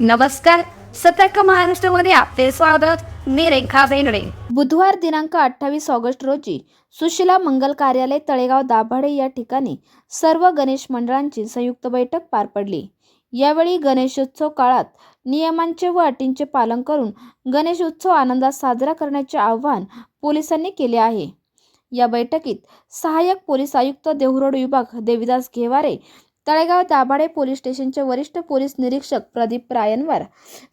नमस्कार. सतर्क महाराष्ट्रामध्ये आपले स्वागत. मी रेखा बेंगडे बुधवार दिनांक अठ्ठावीस ऑगस्ट रोजी सुशिला मंगल कार्यालय तळेगाव दाभाडे या ठिकाणी सर्व गणेश मंडळांची संयुक्त बैठक पार पडली. यावेळी गणेशोत्सव काळात नियमांचे व अटींचे पालन करून गणेश उत्सव आनंदात साजरा करण्याचे आवाहन पोलिसांनी केले आहे. या बैठकीत सहाय्यक पोलीस आयुक्त देहरोड विभाग देविदास घेवारे तळेगाव दाभाडे पोलीस स्टेशनचे वरिष्ठ पोलीस निरीक्षक प्रदीप रायनवार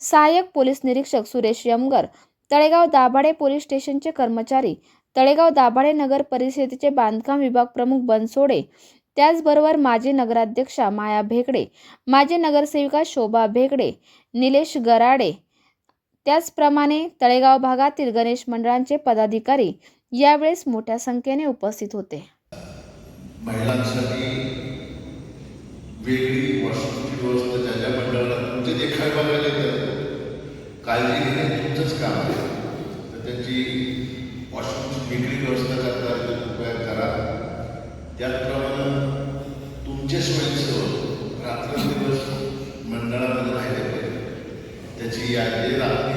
सहाय्यक पोलीस निरीक्षक सुरेश यमगर तळेगाव दाभाडे पोलीस स्टेशनचे कर्मचारी तळेगाव दाभाडे नगर परिषदेचे बांधकाम विभाग प्रमुख बनसोडे त्याचबरोबर माजी नगराध्यक्षा माया भेकडे माजी नगरसेविका शोभा भेकडे निलेश गराडे. त्याचप्रमाणे तळेगाव भागातील गणेश मंडळांचे पदाधिकारी यावेळेस मोठ्या संख्येने उपस्थित होते. महिलांसाठी वेगळी वॉशरूमची व्यवस्था ज्या ज्या मंडळाला तुमचे देखावे बघायला येतात काळजी घेणे तुमचंच काम आहे. तर त्यांची वॉशरूमची वेगळी व्यवस्था करता येते कृपया करा. त्याचप्रमाणे तुमचे सोयीसह रात्रंदिवस मंडळामध्ये राहिले पाहिजे. त्याची यादी रात्री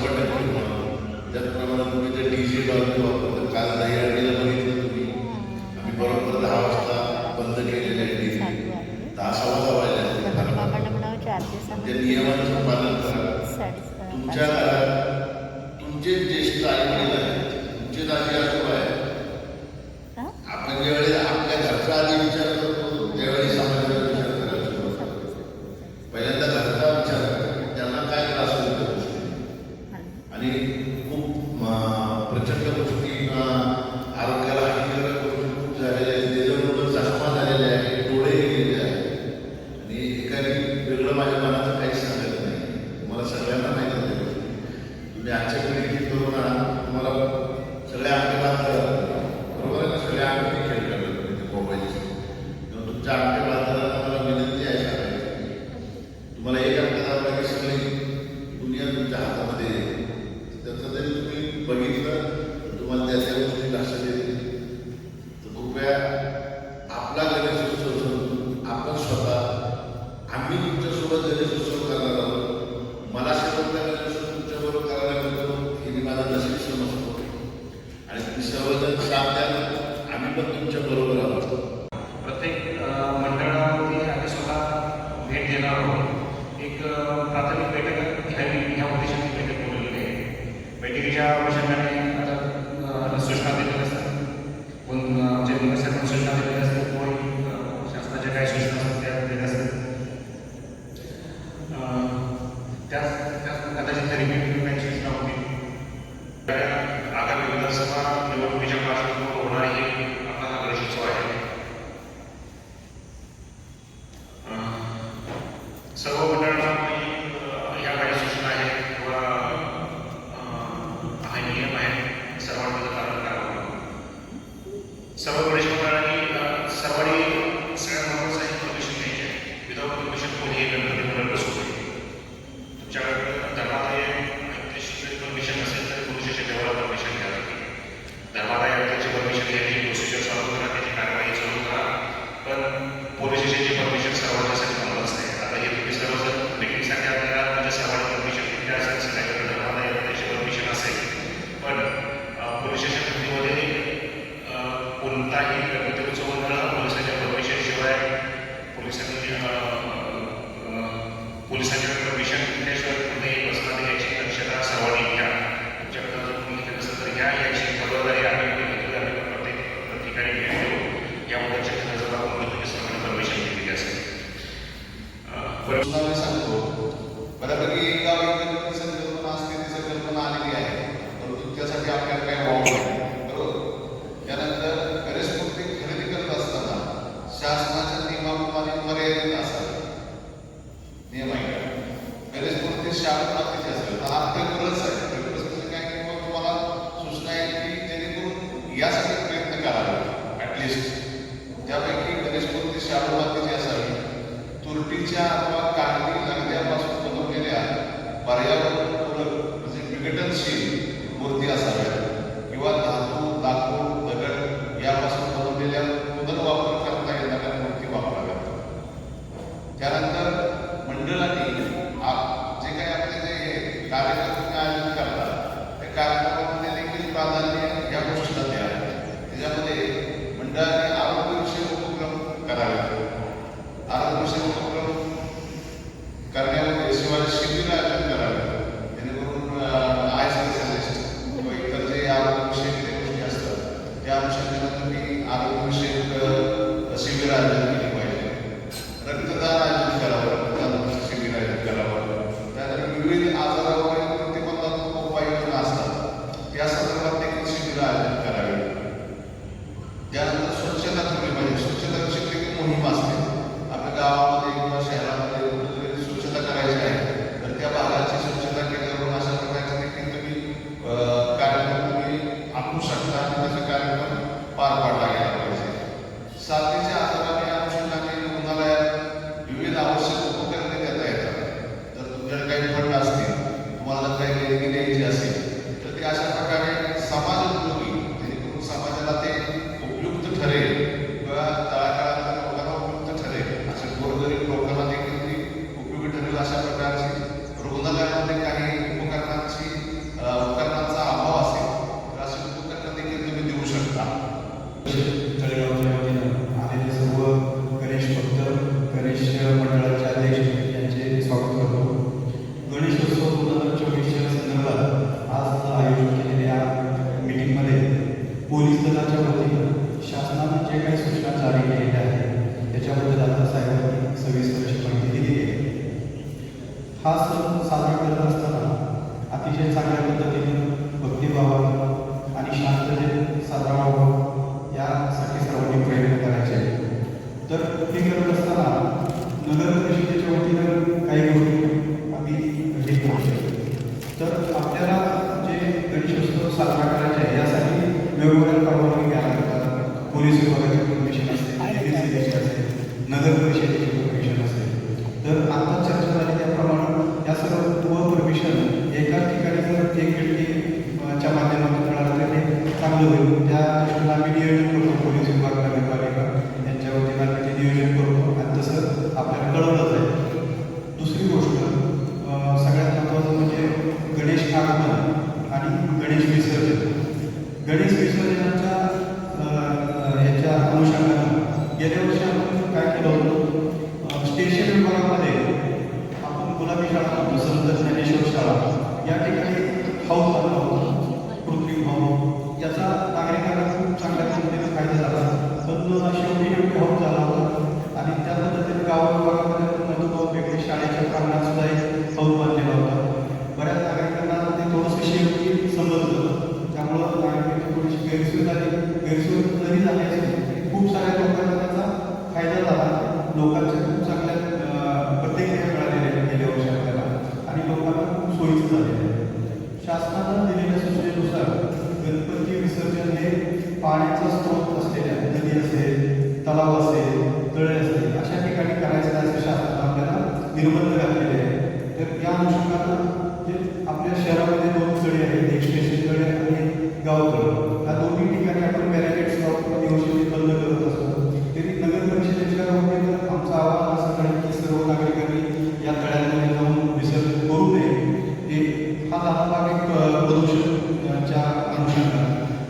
शंभर टक्के होणार त्याचप्रमाणे तुम्ही ते डी जे डॉल्बी वापरता काल दहीहंडीला बघितलं तुम्ही आम्ही बरोबर दहा वाजता बंद केलेले आहे डी जे दहा सव्वा दहा वाजले त्या नियमांचं पालन करा तुमच्या दुनिया तुमच्या हातामध्ये त्याचं जरी तुम्ही बघितलं तुम्हाला त्या त्या गोष्टी लक्षात येतील. तर कृपया आपला गणेशोत्सव समजून आपण स्वतः आम्ही तुमच्यासोबत गणेशोत्सव करणार आहोत. मला शेवटचा गणेशोत्सव तुमच्याबरोबर करायला मिळतो हे मी माझा नशीब समजतो. आणि तुम्ही सर्वजण साथ द्या आम्ही पण तुमच्या बरोबर आहोत. आहे बैठकीच्या आता सूचना दिलेल्या असतात कोण अ, आमचे सूचना दिलेल्या असतात कोण शासनाच्या काय सूचना has to be the God, at least. Praise लोकांच्या खूप चांगल्या प्रत्येक मिळालेल्या आहेत गेल्या वर्षी आपल्याला. आणि लोकांना खूप सोयीचं झालेलं आहे. शासनानं दिलेल्या सूचनेनुसार गणपती विसर्जन हे पाण्याचं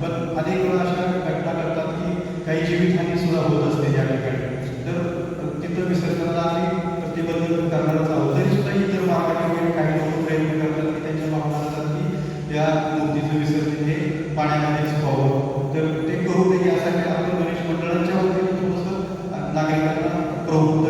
पण अनेक वेळा अशा घटना घडतात की काही जीवितहानी सुद्धा होत असते त्या ठिकाणी. तर तिथं विसर्जनाला आम्ही प्रतिबंध करणारच आहोत तरी सुद्धा इतर मार्गाने वगैरे काही लोक प्रयत्न करतात की त्यांच्या भावना असतात की या मूर्तीचं विसर्जन हे पाण्यामध्येच व्हावं. तर ते करू नये यासाठी आपल्या गणेश मंडळांच्या वतीने थोडंसं नागरिकांना प्रवृत्त